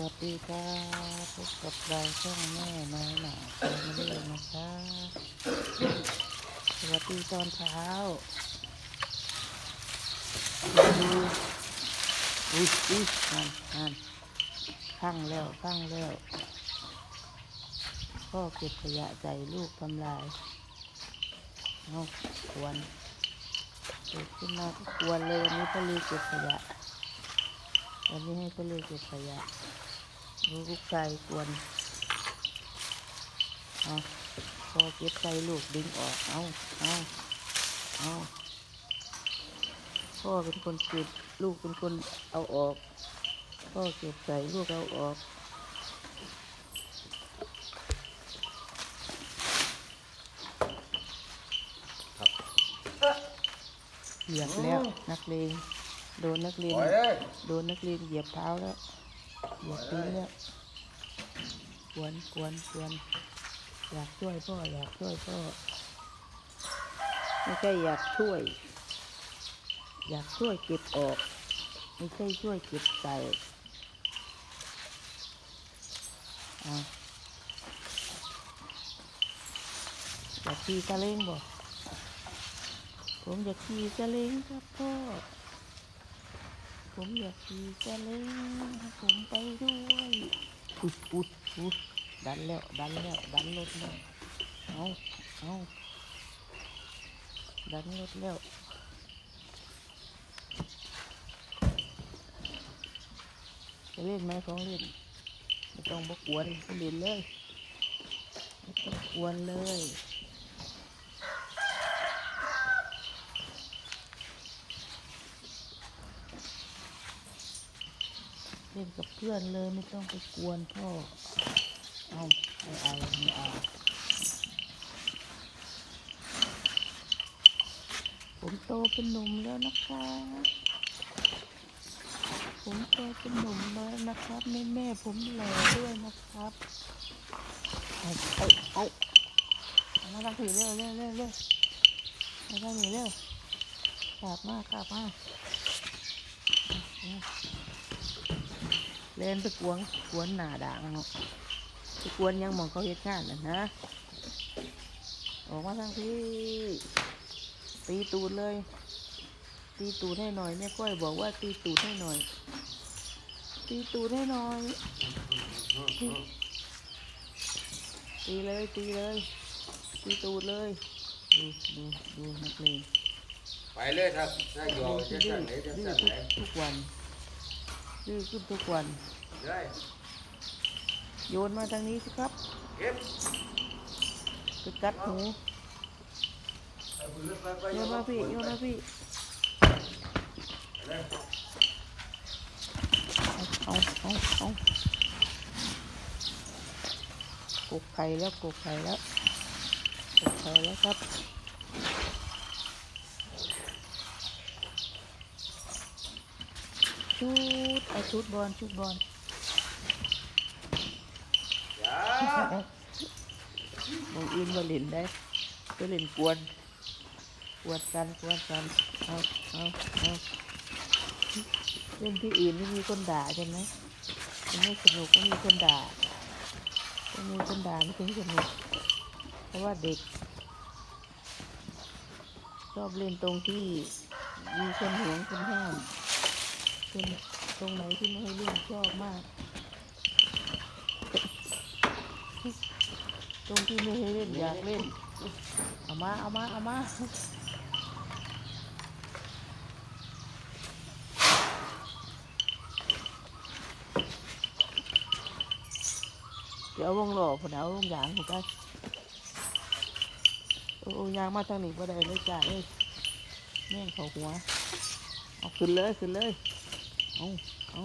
วัสดีครับพบกับเราช่องแม่น้อยหนาแฟมิลี่นะคะสวัสดีตอนเช้าดูอุ้ยอุ้ยนั่นนั่นข้างแล้วข้างแล้วพ่อเก็บขยะใส่ลูกทำลายเอาควรเกิดขึ้นมาก็ควรเลยวันนี้พ่อลีเก็บขยะวันนี้ให้พ่อลีเก็บขยะ ลูกไก่กวนเอาพอเก็บใส่ลูกดึงออก เอาเอาเอาพ่อเป็นคนเก็บลูกเป็นคนเอาออก พ่อเก็บใส่ลูกเอาออกเหยียบแล้วนักเลงโดนนักเลงปล่อยเลยโดนนักเรียนเหยียบเท้าแล้วเหยียบตีนแล้วกวนกวนกวนอยากช่วยพ่ออยากช่วยพ่อไม่ใช่อยากช่วย อยากช่วยเก็บออก ไม่ใช่ช่วยเก็บใส่อะอยากขี่ซาเล้งบ่ผมอยากขี่ซาเล้งครับพ่อ ผมอยากขี่ซาเล้งให้ผมไปด้วยอุดอุดอุดดันแล้ว ดันแล้ว ดันรถแล้วเอาเอาดันรถแล้วจะเล่นไหมของเล่นไม่ต้องบกวนเล่นเลยไม่ต้องกวนเลย เล่นกับเพื่อนเลยไม่ต้องไปกวนพ่อ เอาไม่เอาไม่เอา ผมโตเป็นหนุ่มแล้วนะคะ ผมโตเป็นหนุ่มแล้วนะครับ แม่แม่ผมแหล่ด้วยนะครับ เอาเอาเอาเอามาทางผีเร็วเร็วเร็วเร็วมาทางผีเร็วกลับมากลับมา เอาเล่นไปกวนกวนหน้าด่างเนาะไปกวนยังหมองเขาเฮ็ดงานน่ะนะออกมาทางที่ตีตูดเลย ตีตูดให้หน่อยแม่ก้อยบอกว่าตีตูดให้หน่อย ตีตูดให้หน่อย ตีเลยตีเลย ตีตูดเลย ดูดูดูนักเลงไปเลยครับถ้าหยอกดื้จะอสั่งไหนจะดื้อสั่งทุไหนกทุกวัน ดื้อขึ้นทุกวันได้โยนมาทางนี้สิครับเก็บไปกัดหูไปไปโยนมาพี่โยนมาพี่เอาเอาเอากกไข่แล้วกกไข่แล้วกกไข่แล้วครับ ชุดเอาชุดบอลชุดบอลอย่ามองอื่นมาเล่นได้ไปเล่นกวนกวนกันกวนกันเอาเอาเอาเล่นที่อื่นไม่มีคนด่าใช่ไหมมันไม่สนุกก็มีคนด่าก็มีคนด่าไม่ถึงสนุกเพราะว่าเด็ก ชอบเล่นตรงที่มีคนหวงคนห้าม คนตรงไหนที่ไม่ให้เล่นชอบมาก ตรงที่ไม่ให้เล่นอยากเล่น เอามา เอามา เอามาเดี๋ยวเอาวงหล่อผนเอาวงยางผมไปโอ้ยางมาทางนี้บ่ได้เลยจ้าเอ้ยแม่งเขาหัว เอาขึ้นเลย ขึ้นเลย เอาเอา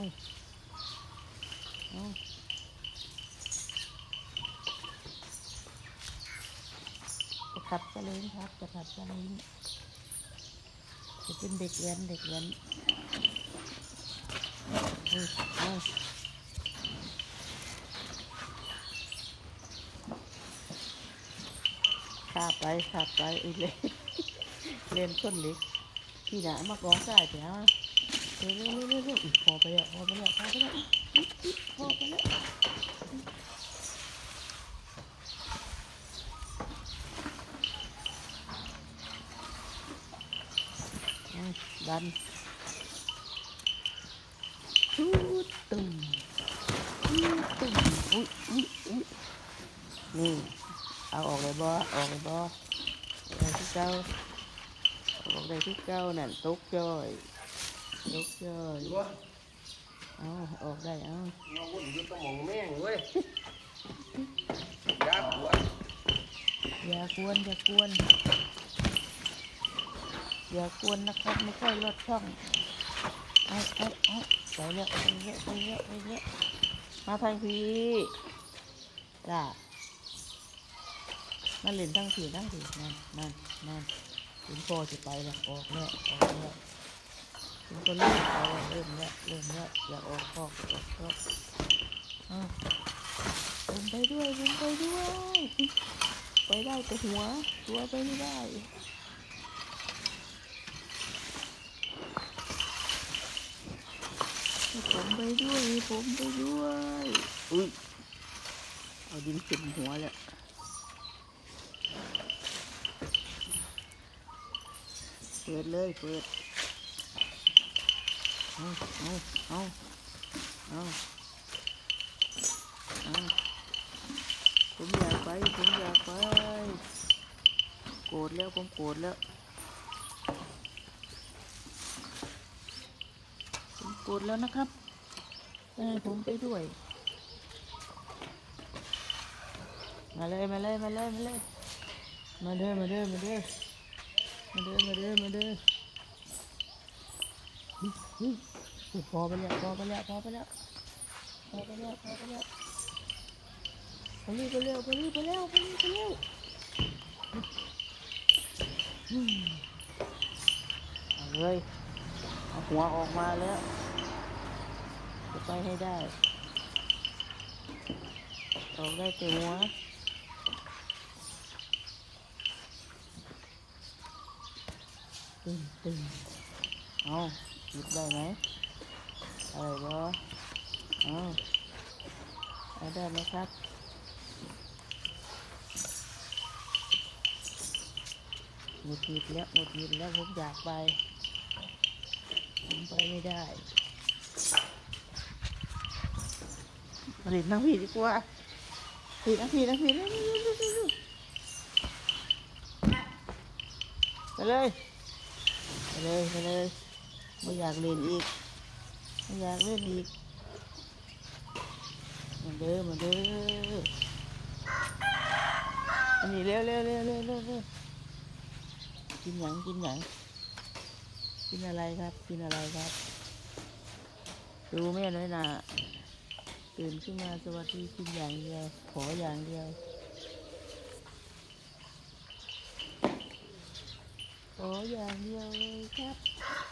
เอาจะขับสลิงครับ จะขับสลิงจะเป็นเด็กเรียนเด็กเรียนเอาเอาขาบไปขาบไปอีกเลยเล่นต้นเล็กที่ไหนมากองใส่เถอะ เร็วเร็วเร็วเร็วพอไปแล้วพอไปแล้วพอไปแล้วพอไปแล้วดันตูดตุ่มตูดตุ่มอุ้ยอุ้ยอุ้ยนี่เอาออกเลยบ่ออกเลยบ่ออกเลยที่เก้าออกเลยที่เก้านั่นตกจ้อย ตกจ้อยดูวะเอาออกได้เอามาวุ่นอยู่ต้องมองแม่งเว้ยยาปวดอย่ากวนอย่ากวนอย่ากวนนะครับไม่ค่อยลดช่องเอาเอาเอาไปเยอะไปเยอะไปเยอะไปเยอะมาทางพี่จ้ามาเล่นทั้งสี่ทั้งสี่นั่นนั่นนั่นถึงพอจะไปแล้วออกแล้วออกแล้ว็เริ่มไปแล้วเริ่มแล้วเริ่มแล้วอย่าออกออกออกออกอ้าวผมไปด้วยผมไปด้วย ไปได้แต่หัว ตัวไปไม่ได้ผมไปด้วยผมไปด้วยอุ้ยเอาดินขึ้นหัวแล้วเปิดเลยเปิด เอาเอาเอาเอาเอาผมอยากไปผมอยากไป โกรธแล้วผมโกรธแล้วผมโกรธแล้วนะครับให้ผมไปด้วย มาเลยมาเลยมาเลยมาเลยมาเด้อมาเด้อมาเด้อมาเด้อมาเด้อมาเด้อ พอไปแล้วพอไปแล้วพอไปแล้วพอไปแล้วพอไปแล้วไปเร็วไปเร็วไปเร็วไปเร็วไปเร็วไปเร็วเอาเลยเอาหัวออกมาแล้ว จะไปให้ได้ออกได้แต่หัวตึงตึงเอาหยิบได้ไหม อะไรบ่เอาเอาได้ไหมครับหงุดหงิดแล้วหงุดหงิดแล้วผมอยากไปผมไปไม่ได้ผลิตนังผีดีกว่าผลิตนังผีนังผีเร็วเร็วเร็วเร็วเร็วไปเลย ไปเลย ไปเลยไม่อยากเล่นอีก อยากเล่นอีกมาเด้อมาเด้ออันนี้เร็วเร็วเร็วเร็วเร็วเร็วกินหยังกินหยังกินอะไรครับ กินอะไรครับ ดูแม่น้อยนะตื่นขึ้นมาสวัสดีกินอย่างเดียวขออย่างเดียว ขออย่างเดียวเลยครับ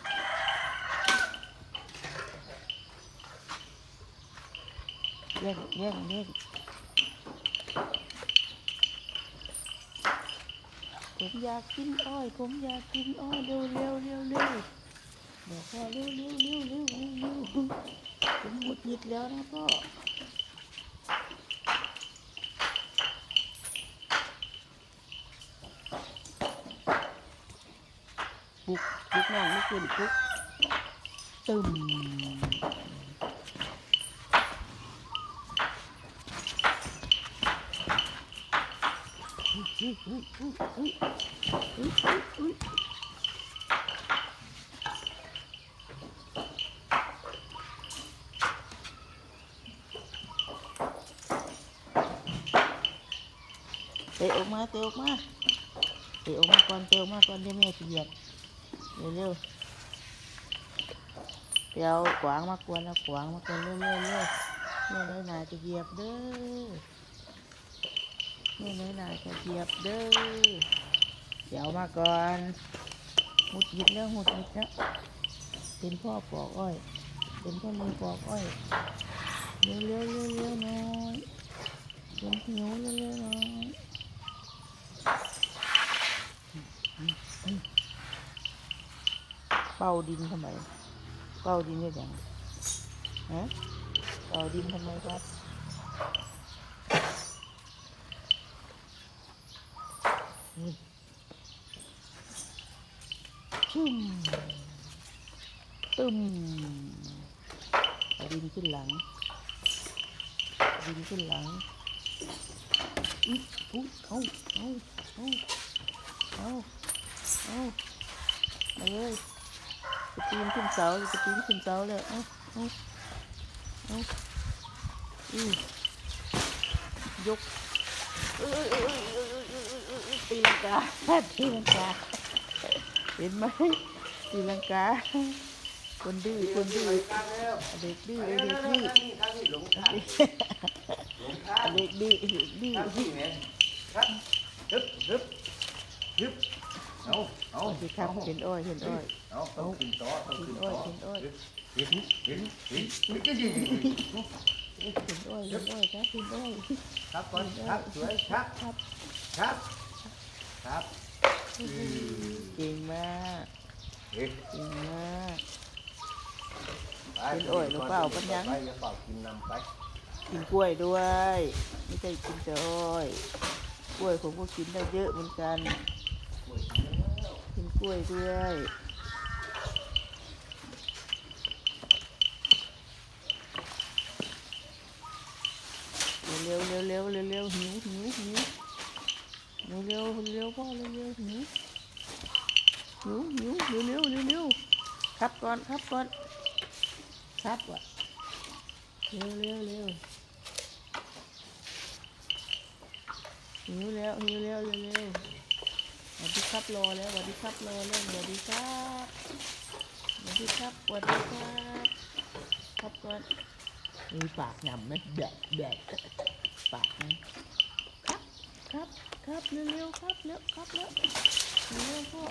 เล่นเล่นเล่นผมอยากกินอ้อย ผมอยากกินอ้อยเร็วเร็วเร็วเร็วบอกพ่อเร็วเร็วเร็วเร็วเร็วเร็วผมหมดหยิดแล้วนะพ่อปลุกปลุกน้องลุกขึ้นปลุกตึมอุ๊ยอุ๊ยอุ๊ยอุ๊ยอุ๊ยอุ๊ยอุ๊ย เตะออกมาเตะออกมาเตะออกมาก่อนเตะออกมาก่อนเดี๋ยวแม่จะเหยียบเร็วๆเดี๋ยวขวางมากวนแล้วขวางมากวนเร็วๆเร็วแม่น้อยหนาจะเหยียบเด้อ แม่น้อยหนาจะเหยียบเด้อเดี๋ยวมาก่อนหุดหยิดแล้วหุดหิดแล้วเป็นพ่อปอกอ้อย เป็นพ่อมือปอกอ้อยเร็วเร็วเร็วๆหน่อยเป็นหิวเร็วๆหน่อยเป่าดินทำไมเป่าเป่าดินได้ยังฮะเป่าดินทำไมครับ ดินขึ้นหลัง ดินขึ้นหลังอุ๊ยอุ๊เอาเอาเอาเอาเอามาเลยจะปีนขึ้นเสาจะปีนขึ้นเสาเลยเอาเอาเอาอือยกตีลังกาตีลังกาเห็นไหมตีลังกา คนดื้อคนดื้อข้างแล้วเด็กดื้อข้างเด็กนี้ดื้อข้างนี้หลงทางหลงทางเด็กดื้อเด็กดื้อข้างนี้เนี่ยครับฮึบฮึบฮึบเอาเอาสวัสดีครับเห็นอ้อยเห็นอ้อยเอาต้องขึ้นต่อต้องขึ้นต่อขึ้นอ้อยเห็นเห็นเห็นเห็นก็ยิงเห็นอ้อยเห็นอ้อยครับเห็นอ้อยครับก่อนครับสวยครับครับครับครับเก่งมากเฮ้ยเก่งมาก ไปเป็นโอ้ยหรือเปล่าปัญญังไปอย่าเปล่ากินนำไปกินกล้วยด้วย ไม่ใช่กินแต่อ้อยกล้วยผมก็กินได้เยอะเหมือนกัน กินกล้วยด้วยเร็วเร็วเร็วเร็วเร็วหิวหิวหิวเร็วเร็วเร็วพ่อเร็วเร็วหิวหิวหิวเร็วเร็วเร็วเร็วครับก่อนครับก่อน ครับว่ะเร็วเร็วเร็วหิวแล้วหิวแล้วเร็วเร็วสวัสดีครับรอแล้วสวัสดีครับรอแล้วสวัสดีครับสวัสดีครับสวัสดีครับครับก่อนมีปากหนำไหมแบะแบะปากนะครับครับครับเร็วเร็วครับเร็วครับเร็วเร็วพ่อ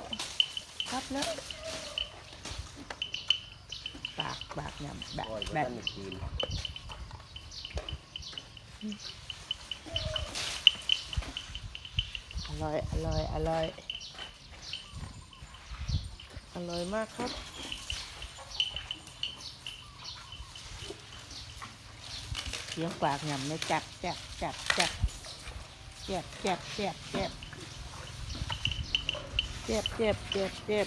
ครับแล้วากปากหนำแบะโอ้ยแบะท่านกินอร่อยอร่อยอร่อยอร่อยมากครับเสียงปากหย่ำเลยจับจับจับจับเจ็บเจ็บเจ็บเจ็บเจ็บเจ็บเจ็บเจ็บ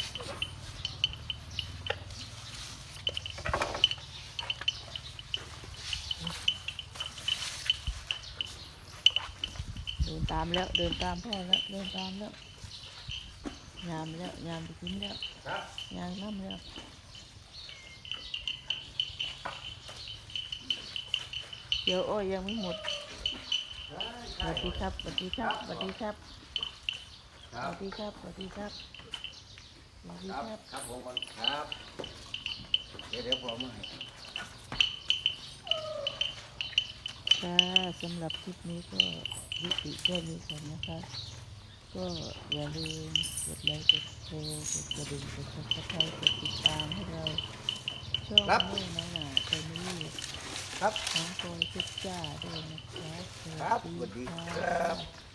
ดินตามแล้วเดินตามพ่อแล้วเดินตามแล้วยามแล้วยามไปกินแล้วยามน้ำแล้วเดี๋ยวอ้ยยังไม่หมดสวัสดีครับสวัสดีครับสวัสดีครับสวัสดีครับสวัสดีครับสวัสดีครับ ครับครับผมครับ เดี๋ยวเดี๋ยวผมมาให้ ค่ะสำหรับคลิปนี้ก็ยุติแค่นี้ก่อนนะคะ ก็อย่าลืมกดไลค์กดแชร์กดกระดิ่งกดซับสไครต์กดติดตามให้เราช่องแม่น้องหนาแฟมิลี่ครับ น้องโกยชุดจ้าด้วยนะคะสครับวัสสวัสดีดีครัค่ะบ